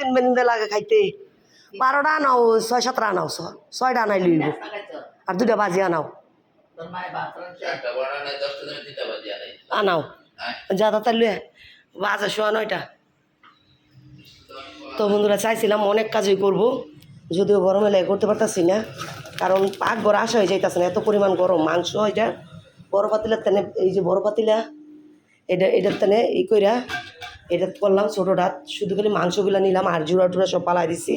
দিন বেঁধে লাগে খাইতে। বারোটা আনাও, ছয় সাতটা আনাও ছয়টা আনাই লইব আর দুটা বাজি আনাও। আনাও। যাতা তাই লুয়ে বাজে শোয়া নয়টা। তো বন্ধুরা, চাইছিলাম অনেক কাজই করব, যদিও গরমে লেগে করতে পারতাছি না। কারণ পাক ঘর আসা হয়ে যাইতাছে না, এত পরিমাণ গরম। মাংস এটা বড় পাতিলার তেনে, এই যে বড় পাতিলা, এটা এটার তেনে ই কইরা এটা করলাম ছোটোটা শুধু খালি মাংসগুলো নিলাম, আর জোড়া টুড়া সব পালাই দিছি।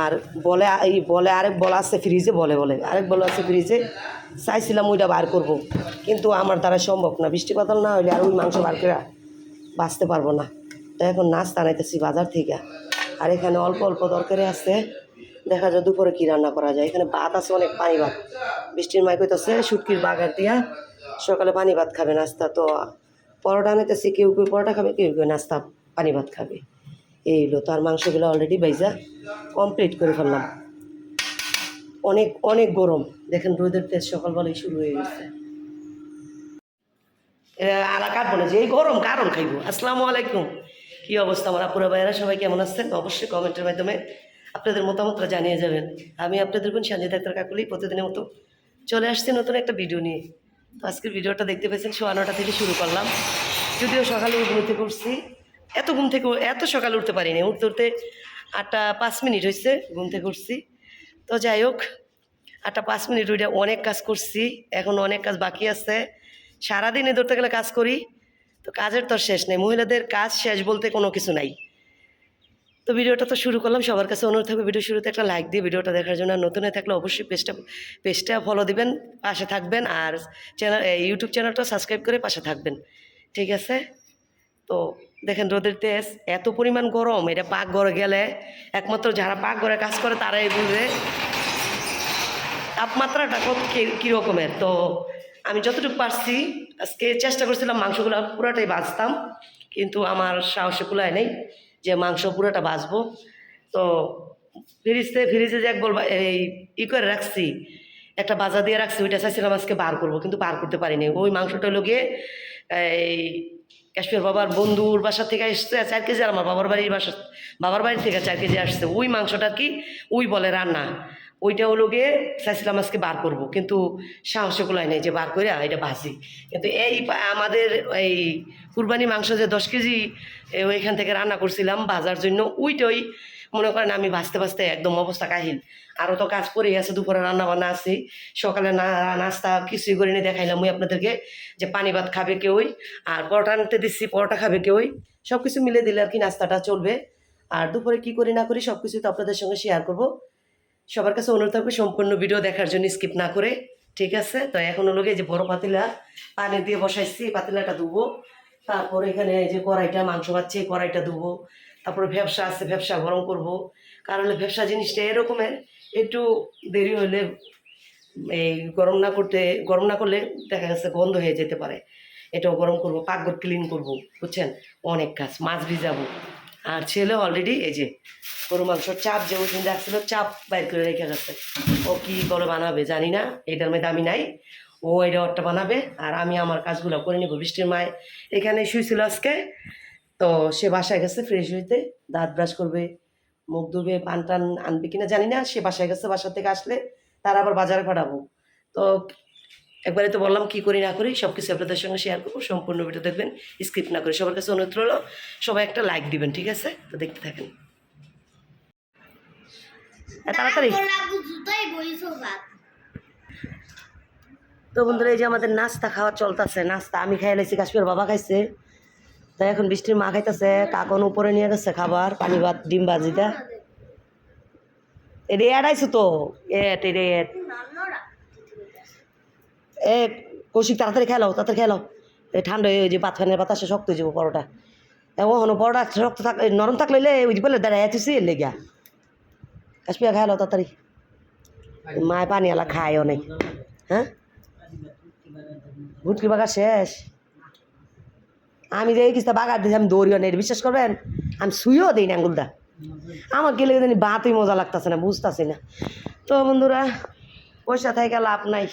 আর বলে, এই বলে আরেক বল আছে ফ্রিজে বলে বলে। আরেক বল আছে ফ্রিজে চাইছিলাম ওইটা বার করব। কিন্তু আমার দ্বারা সম্ভব না। বৃষ্টি বাদল না হইলে আর ওই মাংস বার করে বাঁচতে পারব না। তাই এখন নাস্তা আনাইতেছি বাজার থেকে। আর এখানে অল্প অল্প তরকারি আছে। দেখা যায় দুপুরে কী রান্না করা যায়। এখানে ভাত আছে, অনেক পানি ভাত। বৃষ্টির মাই কইতেছে, শুটকির বাগার দিয়া সকালে পানি ভাত খাবে নাস্তা। তো পরোটা আনাইতেছি কেউ কেউ পরোটা খাবে, কেউ কেউ নাস্তা, পানি ভাত খাবে। এই হলো তার মাংসগুলো অলরেডি বাইজা কমপ্লিট করে ফেললাম। অনেক অনেক গরম। দেখেন রোদের তেজ সকালবেলায় শুরু হয়ে গেছে। আলা কাটবো না যে, এই গরম কারণ খাইবো। আসসালামু আলাইকুম। কি অবস্থা আমার আপুরা ভাইয়েরা? সবাই কেমন আছেন? অবশ্যই কমেন্টের মাধ্যমে আপনাদের মতামতটা জানিয়ে যাবেন। আমি আপনাদের বোন সঞ্জয় ডাক্তার কাকুলি প্রতিদিনের মতো চলে আসছি নতুন একটা ভিডিও নিয়ে। তো আজকের ভিডিওটা দেখতে পেয়েছেন সোয়া নটা থেকে শুরু করলাম। যদিও সকালে ঘুমতে করছি এত ঘুম থেকে এত সকালে উঠতে পারিনি। উঠতে উঠতে আটটা পাঁচ মিনিট হয়েছে ঘুম থেকে উঠছি। তো যাই হোক, আটটা পাঁচ মিনিট ওইটা অনেক কাজ করছি। এখন অনেক কাজ বাকি আছে। সারাদিনে ধরতে গেলে কাজ করি। তো কাজের তো শেষ নেই। মহিলাদের কাজ শেষ বলতে কোনো কিছু নাই। তো ভিডিওটা তো শুরু করলাম। সবার কাছে অনুরোধ থাকবে ভিডিও শুরুতে একটা লাইক দিয়ে ভিডিওটা দেখার জন্য। নতুন হয়ে থাকলে অবশ্যই পেজটা পেজটা ফলো দিবেন, পাশে থাকবেন। আর চ্যানেল ইউটিউব চ্যানেলটা সাবস্ক্রাইব করে পাশে থাকবেন। ঠিক আছে? তো দেখেন রোদের তেজ, এত পরিমাণ গরম। এটা পাক ঘরে গেলে একমাত্র যারা পাক ঘরে কাজ করে তারাই বুঝবে তাপমাত্রাটা কত কি- কী রকমের? তো আমি যতটুকু পারছি, আজকে চেষ্টা করছিলাম মাংসগুলো পুরাটাই বাঁচতাম। কিন্তু আমার সাহসে কুলায় নেই। যে মাংস পুরোটা ভাজবো। তো ফ্রিজতে, ফ্রিজে যে একবার এই ই করে রাখছি, একটা বাজা দিয়ে রাখছি, ওইটা চাইছিলাম আজকে বার করব, কিন্তু বার করতে পারিনি। ওই মাংসটা হলো গিয়ে, এই কাশ্মীর বাবার বন্ধুর বাসা থেকে এসছে, চার কেজি আর আমার বাবার বাড়ির বাসা, বাবার বাড়ি থেকে চার কেজি আসছে। ওই মাংসটা কি, ওই বলে রান্না। ওইটা হলো গিয়ে চাইছিলাম আজকে বার করব। কিন্তু সাহসে কুলায় নেই যে বার করে এটা ভাজি। কিন্তু এই আমাদের এই কুরবানি মাংস যে দশ কেজি ওইখান থেকে রান্না করছিলাম ভাজার জন্য, ওইটাই মনে করেন আমি ভাজতে ভাজতে একদম অবস্থা কাহিল। আরও তো কাজ পড়েই আছে, দুপুরে রান্না বান্না আছে, সকালে না, নাস্তা কিছুই করে নিয়ে দেখাইলাম ওই আপনাদেরকে যে পানি ভাত খাবে কেউই, আর পরোটা আনতে দিচ্ছি পরোটা খাবে কেউই। সব কিছু মিলে দিলে আর কি নাস্তাটা চলবে। আর দুপুরে কি করি না করি সব কিছু তো আপনাদের সঙ্গে শেয়ার করব। সবার কাছে অনুরোধ থাকবে সম্পূর্ণ ভিডিও দেখার জন্য স্কিপ না করে, ঠিক আছে? তো এখন হলো যে বড় পাতিলা, পানি দিয়ে বসাইছি পাতিলাটা ধুবো। তারপর এখানে যে কড়াইটা, মাংস পাচ্ছে কড়াইটা ধুবো। তারপরে ভ্যাবসা আছে ভ্যাবসা গরম করব। কারণ হলো ভ্যাবসা জিনিসটা এরকমের, একটু দেরি হলে এই গরম না করতে, গরম না করলে দেখা গেছে গন্ধ হয়ে যেতে পারে। এটাও গরম করব, পাকঘর ক্লিন করব, বুঝছেন? অনেক কাজ, মাছ ভিজাবো। আর ছেলে অলরেডি এই যে গরু মাংসর চাপ যে ওই দিন রাখছিল, চাপ বাইর করে রেখে গেছে। ও কি করে বানাবে জানি না, এটার মধ্যে আমি নাই। ও এটা ওরটা বানাবে আর আমি আমার কাজগুলো করে নিব বৃষ্টির মায়। এখানে শুয়েছিল আজকে, তো সে বাসায় গেছে ফ্রেশ হইতে, দাঁত ব্রাশ করবে, মুখ ধুবে পান টান আনবে কিনা জানি না, সে বাসায় গেছে, বাসা থেকে আসলে তার আবার বাজারে পাঠাবো তো একবারে তো বললাম কি করি না করি সব কিছু আপনাদের সঙ্গে শেয়ার করব সম্পূর্ণ ভিডিও দেখবেন স্কিপ না করে। সবার কাছে অনুরোধ রইল সবাই একটা লাইক দিবেন ঠিক আছে? তো দেখতে থাকেন। তাড়াতাড়ি। তো বন্ধুরা এই যে আমাদের নাস্তা খাওয়া চলতেছে নাস্তা আমি খাই লাইছি কাশ্মীর বাবা খাইছে। তাই এখন বৃষ্টির মা খাইতেছে কাকন উপরে নিয়ে গেছে খাবার পানি ভাত ডিম ভাজিটা এটা এড়াইছো তো? এট এটা এট এ, কৌশিক, তাড়াতাড়ি খেলাও তাড়াতাড়ি খেলাও ঠান্ডা হয়ে ওই যে পাতখানের বাতাসে শক্ত হয়ে যাব পরোটা। হনো, পরোটা শক্ত থাক নরম থাকলে ওই যে বলে দাঁড়ায় এসেছি এর লেগা কাশ্মীর খাইলো তাড়াতাড়ি। মায় পানি এলা খায়ও নেই হ্যাঁ? ভুটকি বাগা শেষ। আমি যে এই কিস্তা বাগার দিয়েছি আমি দৌড়িও নেই, বিশ্বাস করবেন? আমি শুয়েও দিই না আঙ্গুলটা। আমার গেলে জানি বাতই মজা লাগতেছে না, বুঝতেছি না। তো বন্ধুরা, পয়সা থেকে লাভ নাই।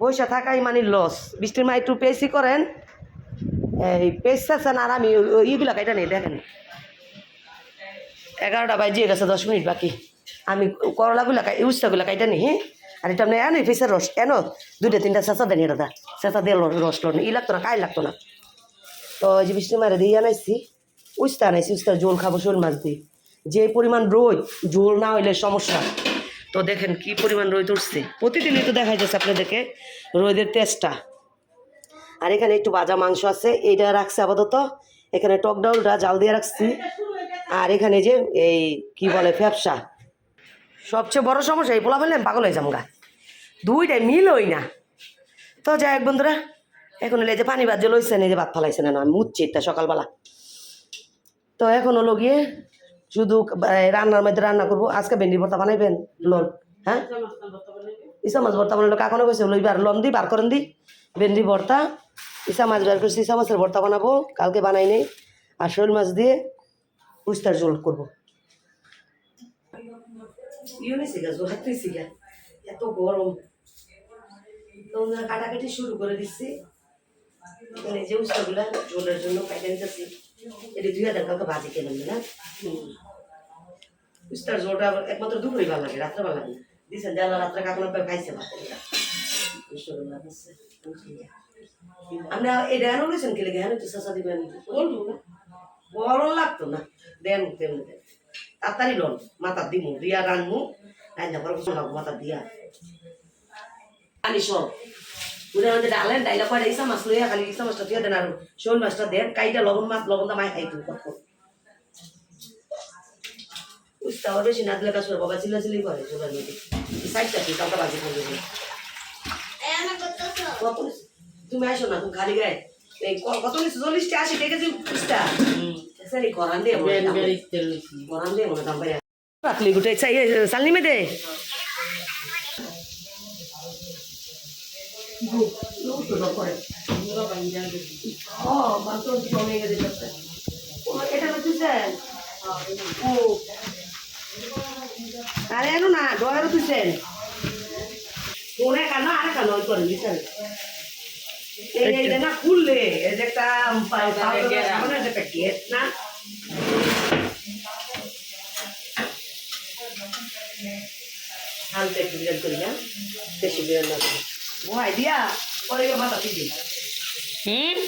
বসে থাকাই মানে লস বৃষ্টির মা একটু পেসি করেন। এই পেস চাচ্ছেন আর আমি ইগুলা কাইটা নেই, দেখেন। এগারোটা বাজিয়ে গেছে, দশ মিনিট বাকি। আমি করলাগুলা কাই কাইটা নি হ্যাঁ? আর এটা আপনি এনে ফিসের রস, এনো? দুইটা, তিনটা চেঁচা দেন এটা চেঁচা দিয়ে ল- রস লোন ই লাগতো না, কাই লাগতো না। তো যে বৃষ্টি মারে দিয়ে আনাইছি, উস্তা আনাইছি উস্তার জোল খাব শোল মাছ দিয়ে। যে পরিমাণ রোদ ঝোল না হইলে সমস্যা। তো দেখেন কি পরিমাণ রোদ উঠছে। প্রতিদিনই তো দেখা যাচ্ছে আপনাদেরকে রোদের তেজটা। আর এখানে একটু ভাজা মাংস আছে, এইটা রাখছে আপাতত। এখানে টক ডাউলটা জাল দিয়ে রাখছি। আর এখানে যে এই কি বলে ফ্যাপসা, সবচেয়ে বড় সমস্যা, এই পোলা ফেললেন পাগল হয়ে যামগা দুইটাই মিল হই না। তো যাই হোক বন্ধুরা, এখন এই যে পানি বাজ্য লইছেন, এই যে ভাত ফালাইছেন, না, মুচ্ছি এটা সকালবেলা। তো এখন হলো গিয়ে শুধু রান্নার মধ্যে রান্না করব, আজকে ভেন্ডি ভর্তা বানাইবেন, লোন হ্যাঁ? ইসা মাছ ভর্তা বানালো কাকনে কইছে লইবার লন দি, বার করেন দি, ভেন্ডি ভর্তা, ইসা মাছ বার করছি, ইসা মাছের ভর্তা বানাবো, কালকে বানাই নেই, আর শোল মাছ দিয়ে উস্তার ঝোল করব। কাটাকাটি শুরু করে দিচ্ছি। এখানে যে উস্তাগুলা ঝোলের জন্য কাইটা নিতেছি। এটা দুই হাজার কাউকে ভাজি খেলাম না? উস্তার আবার একমাত্র দুপুরে ভালো লাগে, রাত্রে ভালো লাগে। না দিচ্ছেন জ্বালা রাত্রে কাকুন খাইছে ভাত আপনি এটা এনে বলেছেন কি লেগে? হ্যাঁ একটু চাষা দিবেন। গরম লাগতো না। দেন তেমনি দেন। তাড়াতাড়ি লন, মাথা দিমু, দিয়া রানমু রান্না করে মাথা দিয়া। আনি পুরে আমাদের ডালেন ডাইলা পরে ইসা মাছ লইয়া খালি ইসা মাছটা দিয়ে দেন আর শোল মাছটা দেন কাইটা লবণ মাছ লবণ দা মাই খাইতো কত উস্তা আবার বেশি না দিলে কাজ করে বাবা চিল্লা চিল্লি করে চোলার মধ্যে সাইডটা কি কাউকে বাজি করবে। কত? তুমি আসো না তুমি খালি গায়ে এই কত নিছো চল্লিশটা আশি টাকা কেজি উস্তা সরি করান দিয়ে করান দিয়ে মনে দাম ভাইয়া রাখলি গুটে চাই সালনি মে দে। ও বান্তর জমে গেছে এটা বুঝছেন ও আরে এনো না ডয়ারও তুইছেন ফোনে কেন আরে কেন ওই করে দিছেন এই যে না খুললে এই যে একটা সামনে একটা গেট না হালকা একটু বিরাট করি বেশি বিরাট করি ভয় দিয়া माता গিয়ে মাথা দিবি হুম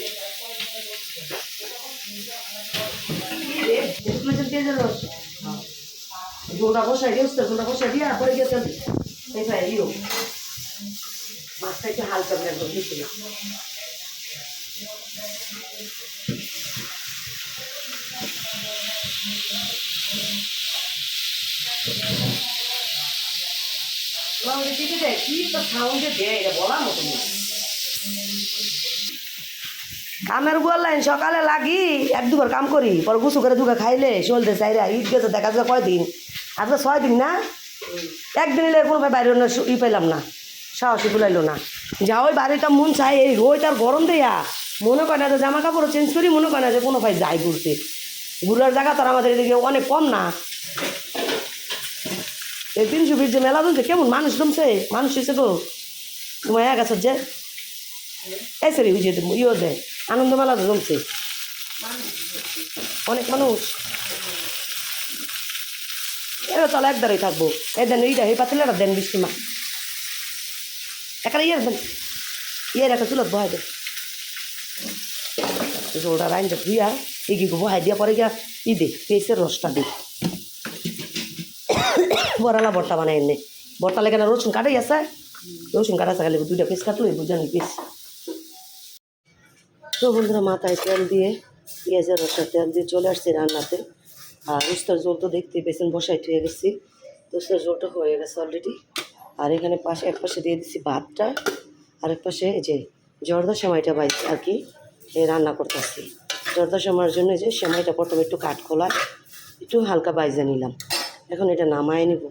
ঝোলটা বসাই দিয়ে উস্তা ঝোলটা বসাই দিয়া পরে গিয়ে এই ভাই ইও মাছটা একটু হালকা বিরাট করে দিচ্ছি না আমাদের টিভি দেয়, কি সাউন্ডে দেয় এটা বলার মতো না কামের লাইন, সকালে লাগি, এক দুবার কাম করি, পর গুছু করে দুগা খাইলে চলতে চাইরা ঈদ গেছে, দেখা যায় কয়দিন আজকে ছয় দিন না? একদিন এলে কোনো ভাই বাইরে ই পাইলাম না সাহসী কুলাইলো না। যা ওই বাড়িটা মন চাই এই রোদ আর গরম দেয়া। মনে করে না যে জামা কাপড় চেঞ্জ করি, মনে করে না যে কোনো ভাই যাই ঘুরতে। ঘুরার জায়গা তো আমাদের এদিকে অনেক কম না। এই তিনশো ফিট যে মেলা বলছে কেমন মানুষ জমছে? মানুষ হয়েছে তো তোমার এক আছে যে। এই সরি বুঝিয়ে দেবো ইয়ে দেয় আনন্দ মেলা তো জমছে। অনেক মানুষ। এবার চলো একদারই থাকব। এই দেন এইটা, এই পাতিলাটা দেন বৃষ্টি মা এখানে ইয়ে দেন ইয়ে একটা চুলত বহাই দেন। ওটা রাইন যে ধুইয়া কি বহাই দিয়া পরে গিয়া ই দে পেঁচের রসটা দে বরালা বর্তা বানাই এনে। বর্তা লেগে না রসুন কাটাই আছে। রসুন কাটা খালি দুইটা পিস কাটলো বুঝানি পিস। তো বন্ধুরা, মাথায় তেল দিয়ে, পেঁয়াজের রসের তেল দিয়ে চলে আসছি রান্নাতে। আর উস্তার জল তো দেখতে পেয়েছেন বসাই থুয়ে গেছি। উস্তার জলটা হয়ে গেছে অলরেডি আর এখানে পাশে, এক পাশে দিয়ে দিচ্ছি ভাতটা, আর এক পাশে এই যে জর্দা সেমাইটা বাইছি আর কি রান্না করতেছি। জর্দা সেমাইয়ের জন্য যে সেমাইটা প্রথমে একটু কাঠ খোলা একটু হালকা বাইজা নিলাম। এখন এটা নামায় নিব।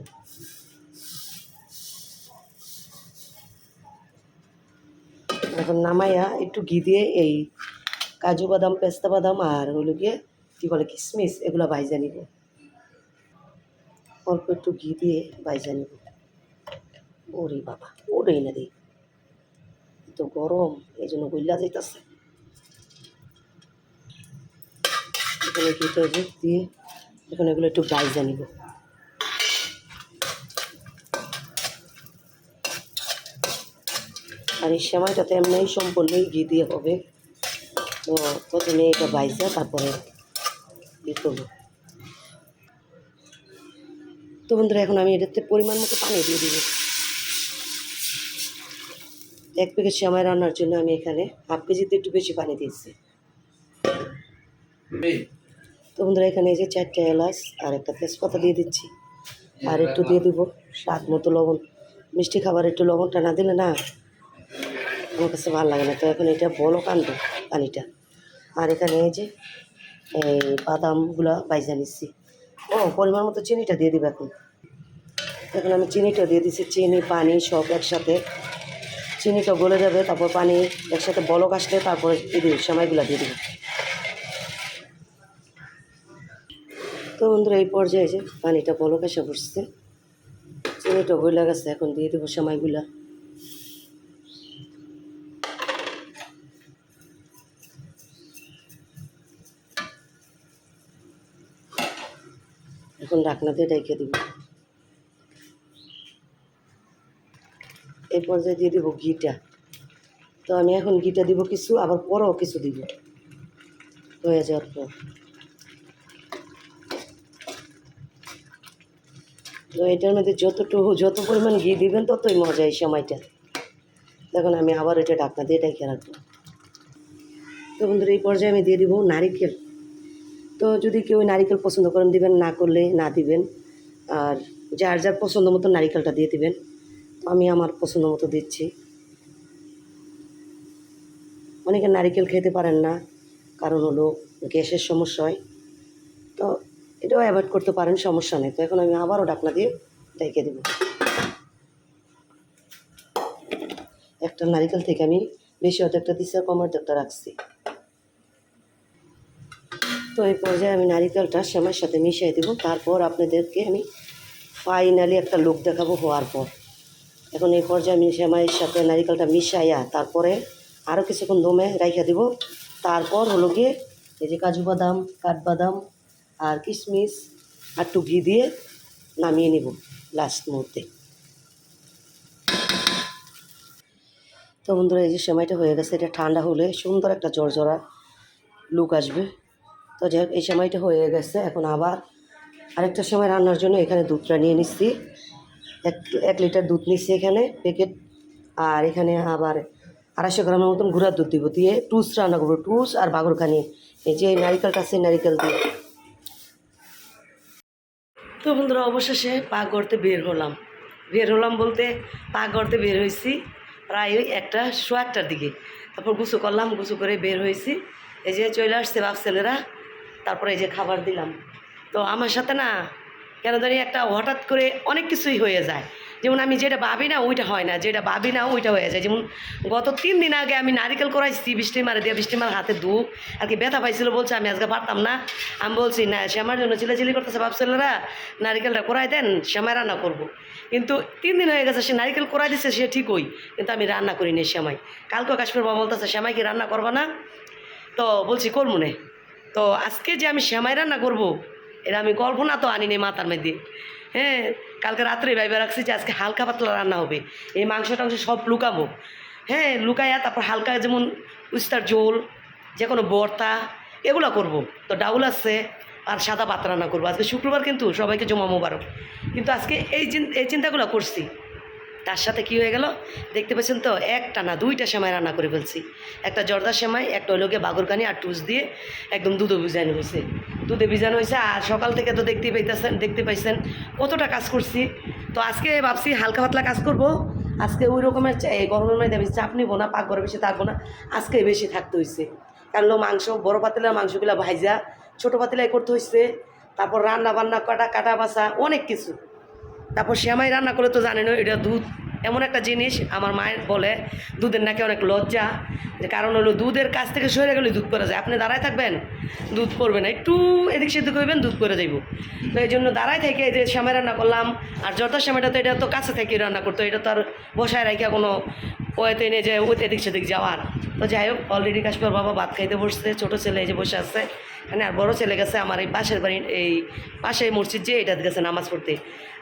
এখন নামাইয়া একটু ঘি দিয়ে এই কাজু বাদাম, পেস্তা বাদাম আর হলো গিয়ে কী বলে কিশমিশ এগুলো ভাইজা নিব। অল্প একটু ঘি দিয়ে ভাইজা নিব। ওরে বাবা, ওরেই না রে তো গরম এই জন্য গইলা যাইতেছে। এখানে ঘিটা দিয়ে এখন এগুলো একটু বাইজা নিব। আর এই সময়টাতে এমনি সম্পূর্ণই ঘি দিয়ে হবে। তো প্রথমে এটা বাইসা, তারপরে করব তো বন্ধুরা, এখন আমি এটাতে পরিমাণ মতো পানি দিয়ে দিব। এক প্যাকেট সেমাই রান্নার জন্য আমি এখানে হাফ কেজিতে একটু বেশি পানি দিয়েছি। তো বন্ধুরা, এখানে এই যে চারটে এলাচ আর একটা তেজপাতা দিয়ে দিচ্ছি। আর একটু দিয়ে দিব স্বাদ মতো লবণ। মিষ্টি খাবার একটু লবণটা না দিলে না আমার কাছে ভালো লাগে না। তো এখন এটা বলো কান্দ পানিটা। আর এখানে এই যে, এই বাদামগুলো বাইজা নিচ্ছি। ও, পরিমাণ মতো চিনিটা দিয়ে দিব এখন। এখন আমি চিনিটা দিয়ে দিচ্ছি চিনি, পানি সব একসাথে। চিনিটা গলে যাবে, তারপর পানি একসাথে বলক আসলে তারপরে দিয়ে দিব, সেমাইগুলো দিয়ে দিব। তো বন্ধুরা, এই পর্যায়ে যে পানিটা বলক এসে বসছে চিনিটা গলে গেছে, এখন দিয়ে দেবো সেমাইগুলা। এখন ঢাকনা দিয়ে ডেকে দিব। এই পর্যায়ে দিয়ে দিব ঘিটা। তো আমি এখন ঘিটা দিব কিছু, আবার পরেও কিছু দিব। হয়ে যাওয়ার পর। তো এটার মধ্যে যতটুকু, যত পরিমাণ ঘি দিবেন, ততই মজা এই সময়টা। দেখুন, আমি আবার এটা ঢাকনা দিয়ে ডেকে রাখব। তো বন্ধুরা, এই পর্যায়ে আমি দিয়ে দিব নারিকেল। তো যদি কেউ নারিকেল পছন্দ করেন, দিবেন, না করলে না দিবেন। আর যার যার পছন্দ মতো নারিকেলটা দিয়ে দিবেন। তো আমি আমার পছন্দ মতো দিচ্ছি। অনেকে নারিকেল খেতে পারেন না, কারণ হলো গ্যাসের সমস্যা হয়। তো এটাও অ্যাভয়েড করতে পারেন, সমস্যা নেই। তো এখন আমি আবারও ঢাকনা দিয়ে ডেকে দেব। একটা নারিকেল থেকে আমি বেশি একটা দিচ্ছি আর একটা রাখছি। তো এই পর্যায়ে আমি নারিকেলটা সেমাইয়ের সাথে মিশিয়ে দেবো। তারপর আপনাদেরকে আমি ফাইনালি একটা লুক দেখাবো হওয়ার পর। এখন এই পর্যায়ে আমি সেমাইয়ের সাথে নারিকেলটা মিশাইয়া তারপরে আরও কিছুক্ষণ দমে রাইখা দিব। তারপর হলো গিয়ে এই যে কাজু বাদাম কাঠবাদাম আর কিশমিশ আর একটু ঘি দিয়ে নামিয়ে নিব লাস্ট মুহূর্তে। তো বন্ধুরা, এই যে সময়টা হয়ে গেছে, এটা ঠান্ডা হলে সুন্দর একটা জর্জরা লুক আসবে। তো যাই হোক, এই সময়টা হয়ে গেছে, এখন আবার আরেকটা সময় রান্নার জন্য এখানে দুধটা নিয়ে নিচ্ছি এক এক লিটার দুধ নিচ্ছি এখানে প্যাকেট আর এখানে আবার আড়াইশো গ্রামের মতন গুঁড়ার দুধ দিব। দিয়ে টুস রান্না করব, টুস আর বাগরখানি। এই যে নারিকেলটা আছে নারিকেল দিয়ে। তো বন্ধুরা, অবশেষে পাক গড়তে বের হলাম। বের হলাম বলতে পাক গড়তে বের হয়েছি প্রায় ওই একটা সোয়ারটার দিকে। তারপর গুছু করলাম গুছু করে বের হয়েছি। এই যে চলে আসছে বাপ ছেলেরা। তারপরে এই যে খাবার দিলাম। তো আমার সাথে না, কেন জানি একটা হঠাৎ করে অনেক কিছুই হয়ে যায়। যেমন আমি যেটা ভাবি না, ওইটা হয় না। যেটা ভাবি না, ওইটা হয়ে যায়। যেমন গত তিন দিন আগে আমি নারিকেল করাইছি, বৃষ্টি মারে দিয়ে বৃষ্টি মার হাতে দু আর কি ব্যথা পাইছিল বলছে, আমি আজকে পারতাম না। আমি বলছি, না, সে আমার জন্য চিলাচিলি করতেছে। ভাবছেলেরা নারিকেলটা করাই দেন সেমাই রান্না করব। কিন্তু তিন দিন হয়ে গেছে, সে নারিকেল করাই দিচ্ছে সে ঠিকই। কিন্তু আমি রান্না করিনি সেমাই কালকে কাশ্মীর বাবা বলতেছে সেমাই কি রান্না করবা না? তো বলছি, করব নে। তো আজকে যে আমি সেমাই রান্না করব, এটা আমি কল্পনা তো আনি আনিনি মাথার মধ্যে। হ্যাঁ কালকে রাত্রে ভাইবা রাখছি যে আজকে হালকা পাতলা রান্না হবে। এই মাংস টাংস সব লুকাবো। হ্যাঁ লুকাইয়া তারপর হালকা যেমন উস্তার ঝোল যে কোনো বর্তা, এগুলো করব। তো ডাউল আছে আর সাদা পাত রান্না করব। আজকে শুক্রবার কিন্তু সবাইকে জমা মোবারক। কিন্তু আজকে এই এই চিন্তাগুলো করছি। তার সাথে কি হয়ে গেল? দেখতে পাচ্ছেন তো একটা না দুইটা সেমাই রান্না করে ফেলছি। একটা জর্দা সেমাই, একটা গিয়ে বাগরকানি আর টুস দিয়ে একদম দুধে ভিজানো হয়েছে। দুধে ভিজানো হয়েছে, আর সকাল থেকে তো দেখতে পাইতেছেন দেখতে পাইছেন কতটা কাজ করছি। তো আজকে ভাবছি হালকা পাতলা কাজ করব। আজকে ওই রকমের গরমের মধ্যে বেশি চাপ নিবো না পাক ঘরে বেশি থাকব না। আজকে বেশি থাকতে হয়েছে কারণ মাংস, বড় পাতিলার মাংসগুলো ভাইজা, ছোটো পাতিলাই করতে হয়েছে তারপর রান্না বান্না কাটা কাটা বাসা অনেক কিছু। তারপর শ্যামাই রান্না করলে তো জানেন, এটা দুধ। এমন একটা জিনিস, আমার মায়ের বলে, দুধের নাকি অনেক লজ্জা। যে কারণ হলো, দুধের কাছ থেকে সরে গেলে দুধ পরে যায়। আপনি দাঁড়ায় থাকবেন, দুধ পড়বে না। একটু এদিক সেদিক করবেন দুধ পরে যাইব। তো এই জন্য দাঁড়ায় থেকে যে শ্যামাই রান্না করলাম, আর যত শ্যামাইটা তো এটা তো কাছে থেকে রান্না করতো, এটা তো আর বসায় রাখা কোনো ওয়েতে এনে যে ওই এদিক সেদিক যাওয়ার। তো যাই হোক অলরেডি কাশ্মীর বাবা ভাত খাইতে বসছে, ছোটো ছেলে এই যে বসে আসছে মানে আর বড় ছেলে গেছে, আমার এই পাশের বাড়ি এই পাশে মসজিদ যে এটা গেছে নামাজ পড়তে।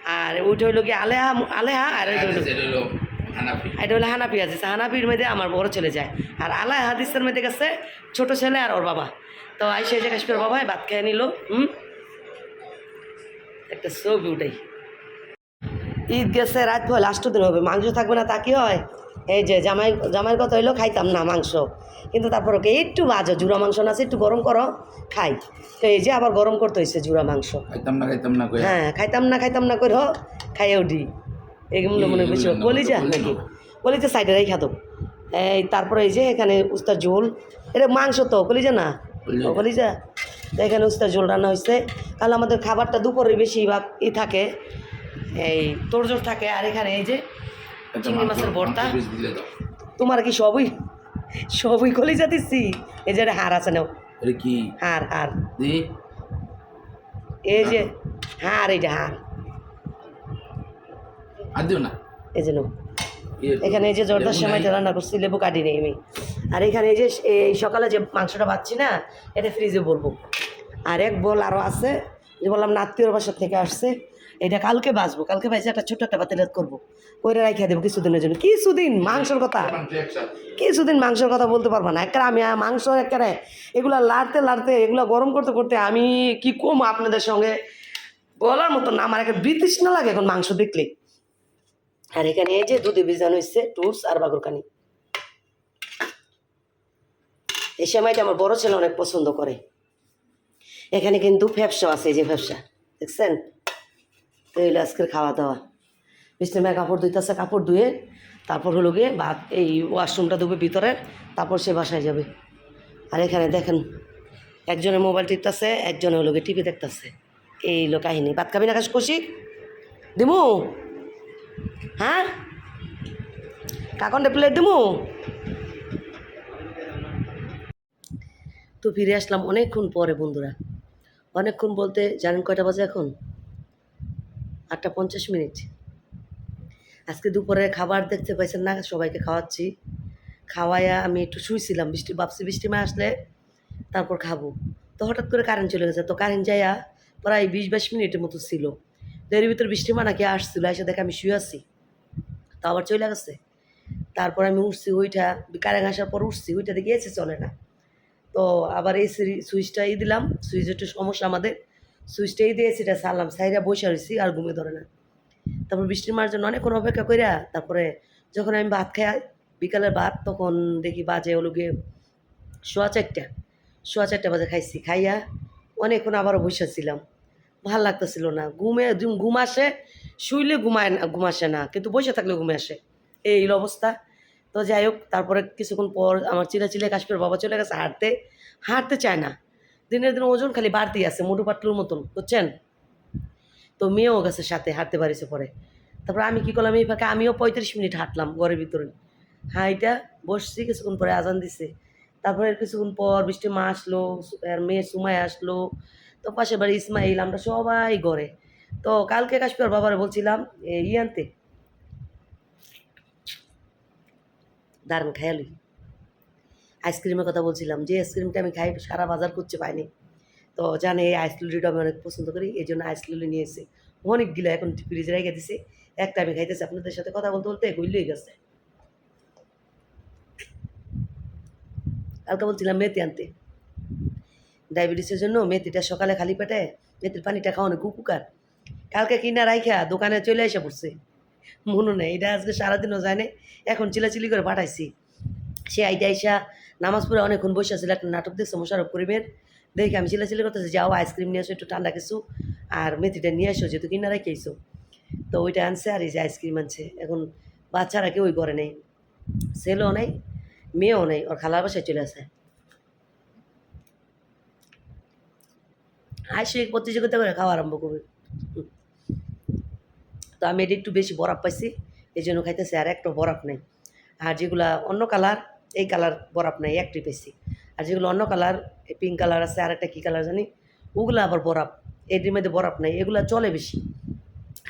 আর ওইটা হইল কি আলেহা আলেহা আর এটা হলো এটা হলো হানাপি হাদিস। হানাপির মধ্যে আমার বড় চলে যায়। আর আলাহ হাদিসের মধ্যে গেছে ছোট ছেলে আর ওর বাবা। তো আইসে এসে কাশ্মীর বাবা ভাত খেয়ে নিল হুম? একটা সবই উঠাই। ঈদ গেছে রাত হয় লাস্ট দিন হবে মাংস থাকবে না তা কি হয়? এই যে জামাই জামাইয়ের কথা হইল খাইতাম না মাংস। কিন্তু তারপর ওকে একটু বাজো জুড়া মাংস না একটু গরম করো খাই। তো এই যে আবার গরম করতে হয়েছে জুড়া মাংস। খাইতাম না খাইতাম না হ্যাঁ খাইতাম না খাইতাম না করে খাইয়ে উঠি। এগুলো মনে বেশি বলি বললে নাকি না। কলিজা সাইডে রেখা দাও এই তারপরে এই যে এখানে উস্তার ঝোল এটা মাংস তো বলি কলিজা না? কলিজা। ও, কলিজা তো এখানে উস্তার ঝোল রান্না হয়েছে তাহলে আমাদের খাবারটা দুপুরে বেশিরভাগ ই থাকে। এই তোড়জোড় থাকে। আর এখানে এই যে চিংড়ি মাছের ভর্তা। তোমার কি সবই? সবই কলিজা দিচ্ছি এই যে হাড় আছে নাও। এটা কি? হাড় দি। এই যে হাড়। এইটা হাড়। আর দিও না। এই যে এখানে এই যে জর্দার লেবু সময়টা রান্না করছি লেবু কাটি নেই আমি। আর এখানে এই যে এই সকালে যে মাংসটা বাচ্ছি না এটা ফ্রিজে বলব আর এক বল আরও আছে। যে বললাম নাত্মীয় বাসা থেকে আসছে। এটা কালকে বাঁচবো, কালকে বাজে একটা ছোট একটা বাতিলাত করব। কইরা রাখিয়া দেবো কিছুদিনের জন্য। কিছুদিন মাংসর কথা। কিছুদিন মাংসর কথা বলতে পারব না। একটা আমি মাংস একেবারে এগুলা লাড়তে লাড়তে, এগুলো গরম করতে করতে আমি কি কম আপনাদের সঙ্গে বলার মতো না, আমার একটা বিতৃষ্ণা লাগে এখন মাংস দেখলে। আর এখানে এই যে দুধে ভিজানো হচ্ছে টুটস আর বাগুরকানি এই সময়টা আমার বড় ছেলে অনেক পছন্দ করে। এখানে কিন্তু ফ্যাপসা আছে এই যে ফ্যাপসা, দেখছেন? তো এই হলো আজকের খাওয়া দাওয়া বিষ্ণু কাপড় ধুইতেছে, কাপড় ধুয়ে তারপর হলো গিয়ে ভাত, এই ওয়াশরুমটা ধুবে ভিতরে, তারপর সে বাসায় যাবে। আর এখানে দেখেন, একজনে মোবাইল টিপতেছে, একজনে হলো গিয়ে টিভি দেখতেছে। এই হলো কাহিনী। ভাত খাবি না কাজ কষি? দিমু? হ্যাঁ? কাকনটা প্লেট দিমু? তো ফিরে আসলাম অনেকক্ষণ পরে বন্ধুরা। অনেকক্ষণ বলতে জানেন কয়টা বাজে এখন? আটটা পঞ্চাশ মিনিট। আজকে দুপুরে খাবার দেখতে পাইছেন না, সবাইকে খাওয়াচ্ছি। খাওয়াইয়া আমি একটু শুয়েছিলাম বৃষ্টি ভাবছি বৃষ্টি মা আসলে তারপর খাব। তো হঠাৎ করে কারেন্ট চলে গেছে, তো কারেন্ট যাইয়া প্রায় বিশ বাইশ মিনিটের মতো ছিল। তো এর ভিতরে বৃষ্টি মা নাকি আসছিল, এসে দেখে আমি শুয়ে আছি। তো আবার চলে গেছে। তারপর আমি উঠছি, ওইটা কারেন্ট আসার পর উঠছি, ওইটাতে এসে চলে না। তো আবার এই সুইচটা ই দিলাম সুইচ একটু সমস্যা আমাদের। সুইচটা এই দিয়েছি এটা সারলাম, সাইরা বসে রয়েছি আর ঘুমিয়ে ধরে না। তারপর বৃষ্টির মার জন্য অনেকক্ষণ অপেক্ষা করিয়া তারপরে যখন আমি ভাত খাই, বিকালের ভাত, তখন দেখি বাজে হলো গিয়ে সোয়া চারটা। সোয়া চারটা বাজে খাইছি, খাইয়া অনেকক্ষণ আবারও বসেছিলাম ভালো লাগতেছিল না। ঘুম- ঘুম আসে, শুইলে ঘুমায় না, ঘুম আসে না, কিন্তু বসে থাকলে ঘুমে আসে। এই অবস্থা। তো যাই হোক, তারপরে কিছুক্ষণ পর আমার চিলা চিলে কাশ্মীর বাবা চলে গেছে হাঁটতে। হাঁটতে চায় না। দিনের দিন ওজন খালি বাড়তেই আছে মোটু পাটলুর মতন বুঝছেন? তো মেয়েও গেছে সাথে হাঁটতে পারিছে পরে। তারপর আমি কি করলাম এই ফাঁকে আমিও পঁয়ত্রিশ মিনিট হাঁটলাম ঘরের ভিতরে। হাইটা বসছি কিছুক্ষণ পরে আজান দিছে। তারপরে কিছুক্ষণ পর বৃষ্টি মা আসলো আর মেয়ে সুমাই আসলো। তো পাশের বাড়ি ইসমাইল আমরা সবাই ঘরে। তো কালকে কাশ্মীর বাবারে বলছিলাম এ, ই আনতে। দারুণ খেয়ালি। আইসক্রিমের কথা বলছিলাম, যে আইসক্রিমটা আমি খাই, সারা বাজার করতে পাইনি। তো জানে এই আইসক্রিমটা আমি অনেক পছন্দ করি, এই জন্য আইসক্রিম নিয়ে এসে অনেকগুলো এখন ফ্রিজে রেখে দিছে, একটা আমি খাইতেছি, আপনাদের সাথে কথা বলতে বলতে গইলই গেছে। কালকে বলছিলাম মেথি আনতে। ডায়াবেটিসের জন্য মেথিটা সকালে খালি পেটে, মেথির পানিটা খাওয়ানো উপকার। কালকে কিনা রাইখা দোকানে চলে এসে পড়ছে। মনে নেই, এটা আজকে সারাদিনও যায় না এখন চিলাচিলি করে পাঠাইছি। সে আইটা আইসা নামাজ পড়ে অনেকক্ষণ বসে আছিল একটা নাটক দেখছে মোশারফ করিমের। দেখে আমি চিলাচিলি করতেছি, যাও, আইসক্রিম নিয়ে আসো একটু ঠান্ডা কিছু আর মেথিটা নিয়ে আসো যেহেতু কিনা আইসো। তো ওইটা আনছে আর এই যে আইসক্রিম আনছে। এখন বাচ্চারা কেউ ওই ঘরে নেই, ছেলেও নেই, মেয়েও নেই, ওর খালার বাসায় চলে আসে। হাসি প্রতিযোগিতা করে খাওয়া আরম্ভ করবে। তো আমি এটা একটু বেশি বরফ পাইছি এই জন্য খাইতেছি আর একটা বরফ নেই। আর যেগুলা অন্য কালার এই কালার বরফ নেই একটি পেয়েছি। আর যেগুলো অন্য কালার পিঙ্ক কালার আছে আর একটা কী কালার জানি? ওগুলো আবার বরফ এটির মধ্যে বরফ নেই এগুলো চলে বেশি।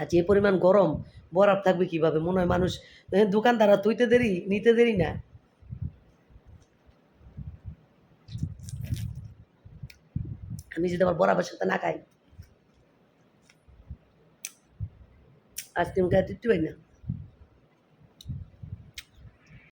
আর যে পরিমাণ গরম বরফ থাকবে কীভাবে? মনে হয় মানুষ এ, দোকানদাররা তুইতে দেরি নিতে দেরি না। আমি যদি আমার বরফের সাথে না খাই আইসক্রিম খাই দিতে পারি না?